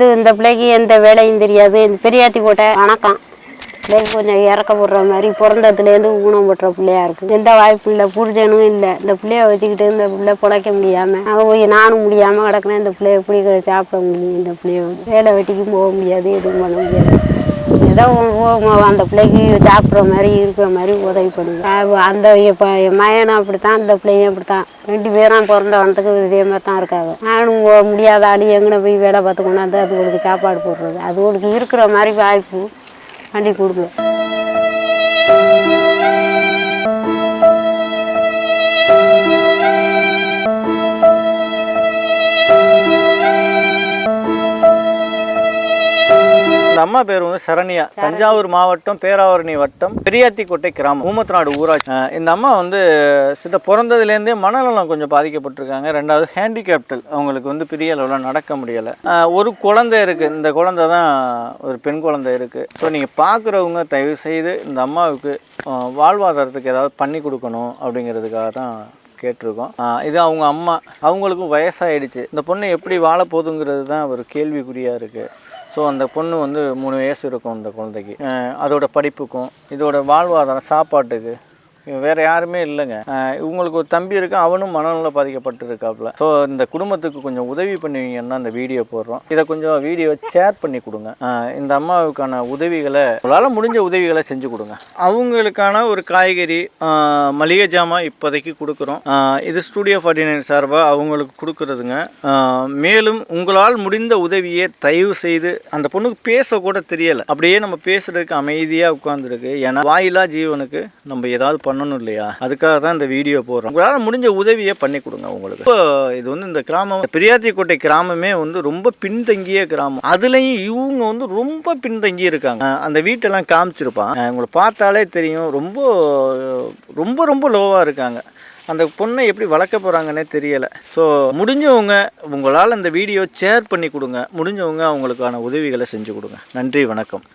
இது இந்த பிள்ளைக்கு எந்த வேலையும் தெரியாது. இந்த பெரியாத்தி கோட்டை வணக்கம். பிள்ளைக்கு கொஞ்சம் இறக்க போடுற மாதிரி பிறந்ததுலேருந்து ஊனம் போட்டுற பிள்ளையா இருக்குது எந்த வாய்ப்பு இல்லை புரிஞ்சனும் இல்லை. இந்த பிள்ளைய வச்சுக்கிட்டு இந்த பிள்ளை பிழைக்க முடியாமல் அங்கே போய் நானும் முடியாமல் கிடக்குனேன் இந்த பிள்ளைய எப்படி சாப்பிட முடியும்? இந்த பிள்ளைய வேலை வெட்டிக்கும் போக முடியாது எதுவும் பண்ண முடியாது. ஏதோ அந்த பிள்ளைக்கு சாப்பிட்ற மாதிரி இருக்கிற மாதிரி உதவி பண்ணுது. அந்த இப்போ என் மயனும் அப்படித்தான் அந்த பிள்ளையும் அப்படித்தான். ரெண்டு பேரும் பிறந்த வந்ததுக்கு இதே மாதிரி தான் இருக்காங்க. நானும் முடியாத ஆள் எங்கன போய் வேலை பார்த்து கொண்டாந்து அதுகளுக்கு சாப்பாடு போடுறது. அது உங்களுக்கு இருக்கிற மாதிரி வாய்ப்பு பண்ணி கொடுங்க அம்மா பேர் வந்து சரண்யா. தஞ்சாவூர் மாவட்டம் பேராவரணி வட்டம் பெரியாத்திக்கோட்டை கிராமம். ஊமத்தநாடு ஊராட்சி. இந்த அம்மா வந்து சித்த பிறந்ததுலேருந்தே மனநலம் கொஞ்சம் பாதிக்கப்பட்டிருக்காங்க. ரெண்டாவது ஹேண்டிகேப்டல் அவங்களுக்கு வந்து பெரிய அளவில் நடக்க முடியலை. ஒரு குழந்தை இருக்குது இந்த குழந்தை தான் ஒரு பெண் குழந்தை இருக்குது ஸோ நீங்கள் பார்க்குறவங்க தயவு செய்து இந்த அம்மாவுக்கு வாழ்வாதாரத்துக்கு ஏதாவது பண்ணி கொடுக்கணும் அப்படிங்கிறதுக்காக தான் கேட்டிருக்கோம். இது அவங்க அம்மா. அவங்களுக்கும் வயசாயிடுச்சு. இந்த பொண்ணு எப்படி வாழ போகுதுங்கிறது தான் ஒரு கேள்விக்குறியாக இருக்குது ஸோ அந்த பொண்ணு வந்து மூணு வயசு இருக்கும் அந்த குழந்தைக்கு. அதோட படிப்புக்கும் இதோட வாழ்வாதாரம் சாப்பாட்டுக்கு வேற யாருமே இல்லைங்க. இவங்களுக்கு ஒரு தம்பி இருக்கு அவனும் மனநல பாதிக்கப்பட்டு இருக்காப்புல ஸோ இந்த குடும்பத்துக்கு கொஞ்சம் உதவி பண்ணுவீங்கன்னா அந்த வீடியோ போடுறோம். இதை கொஞ்சம் வீடியோ ஷேர் பண்ணி கொடுங்க. இந்த அம்மாவுக்கான உதவிகளை உங்களால் முடிஞ்ச உதவிகளை செஞ்சு கொடுங்க. அவங்களுக்கான ஒரு காய்கறி மளிகை ஜாமான் இப்போதைக்கு கொடுக்குறோம். இது ஸ்டூடியோ ஃபார்ட்டி நைன் சார்பாக அவங்களுக்கு கொடுக்குறதுங்க. மேலும் உங்களால் முடிந்த உதவியை தயவு செய்து அந்த பொண்ணுக்கு பேச கூட அப்படியே நம்ம பேசுறதுக்கு அமைதியாக உட்காந்துருக்கு ஏன்னா வாயிலா ஜீவனுக்கு நம்ம ஏதாவது பண்ணணும் இல்லையா? அதுக்காக தான் இந்த வீடியோ போடுறோம். உங்களால் முடிஞ்ச உதவியை பண்ணி கொடுங்க உங்களுக்கு. இப்போ இது வந்து இந்த கிராமம் பெரியாத்திக்கோட்டை கிராமமே வந்து ரொம்ப பின்தங்கிய கிராமம். அதுலேயும் இவங்க வந்து ரொம்ப பின்தங்கி இருக்காங்க. அந்த வீட்டெல்லாம் காமிச்சிருப்பான். உங்களை பார்த்தாலே தெரியும். ரொம்ப ரொம்ப ரொம்ப லோவாக இருக்காங்க. அந்த பொண்ணை எப்படி வளர்க்க போகிறாங்கன்னே தெரியலை. ஸோ முடிஞ்சவங்க உங்களால் அந்த வீடியோ ஷேர் பண்ணி கொடுங்க. முடிஞ்சவங்க அவங்களுக்கான உதவிகளை செஞ்சு கொடுங்க. நன்றி வணக்கம்.